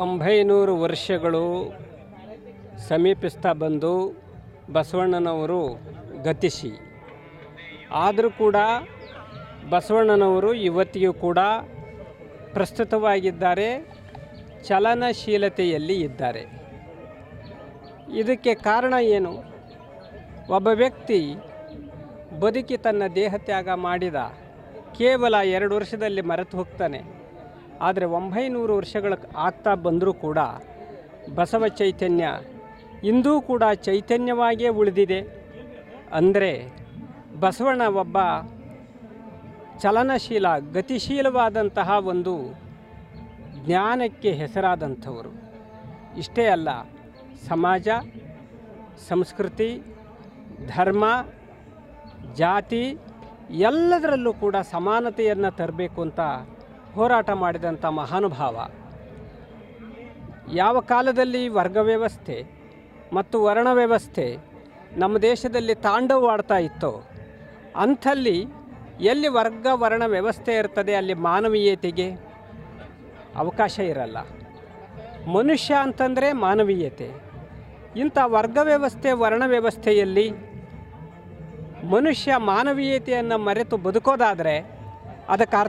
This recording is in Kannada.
ಒಂಬೈನೂರು ವರ್ಷಗಳು ಸಮೀಪಿಸ್ತಾ ಬಂದು ಬಸವಣ್ಣನವರು ಗತಿಸಿ. ಆದರೂ ಕೂಡ ಬಸವಣ್ಣನವರು ಇವತ್ತಿಗೂ ಕೂಡ ಪ್ರಸ್ತುತವಾಗಿದ್ದಾರೆ, ಚಲನಶೀಲತೆಯಲ್ಲಿ ಇದ್ದಾರೆ. ಇದಕ್ಕೆ ಕಾರಣ ಏನು? ಒಬ್ಬ ವ್ಯಕ್ತಿ ಬದುಕಿ ತನ್ನ ದೇಹ ತ್ಯಾಗ ಮಾಡಿದ ಕೇವಲ ಎರಡು ವರ್ಷದಲ್ಲಿ ಮರೆತು ಹೋಗ್ತಾನೆ. ಆದರೆ ಒಂಬೈನೂರು ವರ್ಷಗಳ ಆಗ್ತಾ ಬಂದರೂ ಕೂಡ ಬಸವ ಚೈತನ್ಯ ಇಂದೂ ಕೂಡ ಚೈತನ್ಯವಾಗಿಯೇ ಉಳಿದಿದೆ. ಅಂದರೆ ಬಸವಣ್ಣ ಒಬ್ಬ ಚಲನಶೀಲ, ಗತಿಶೀಲವಾದಂತಹ ಒಂದು ಜ್ಞಾನಕ್ಕೆ ಹೆಸರಾದಂಥವರು. ಇಷ್ಟೇ ಅಲ್ಲ, ಸಮಾಜ, ಸಂಸ್ಕೃತಿ, ಧರ್ಮ, ಜಾತಿ ಎಲ್ಲದರಲ್ಲೂ ಕೂಡ ಸಮಾನತೆಯನ್ನು ತರಬೇಕು ಅಂತ ಹೋರಾಟ ಮಾಡಿದಂಥ ಮಹಾನುಭಾವ. ಯಾವ ಕಾಲದಲ್ಲಿ ವರ್ಗ ವ್ಯವಸ್ಥೆ ಮತ್ತು ವರ್ಣ ವ್ಯವಸ್ಥೆ ನಮ್ಮ ದೇಶದಲ್ಲಿ ತಾಂಡವವಾಡ್ತಾ ಇತ್ತೋ, ಅಂಥಲ್ಲಿ ಎಲ್ಲಿ ವರ್ಗ ವರ್ಣ ವ್ಯವಸ್ಥೆ ಇರ್ತದೆ ಅಲ್ಲಿ ಮಾನವೀಯತೆಗೆ ಅವಕಾಶ ಇರಲ್ಲ. ಮನುಷ್ಯ ಅಂತಂದರೆ ಮಾನವೀಯತೆ. ಇಂಥ ವರ್ಗ ವ್ಯವಸ್ಥೆ ವರ್ಣ ವ್ಯವಸ್ಥೆಯಲ್ಲಿ ಮನುಷ್ಯ ಮಾನವೀಯತೆಯನ್ನು ಮರೆತು ಬದುಕೋದಾದರೆ ಅದಕ್ಕೆ ಅರ್ಥ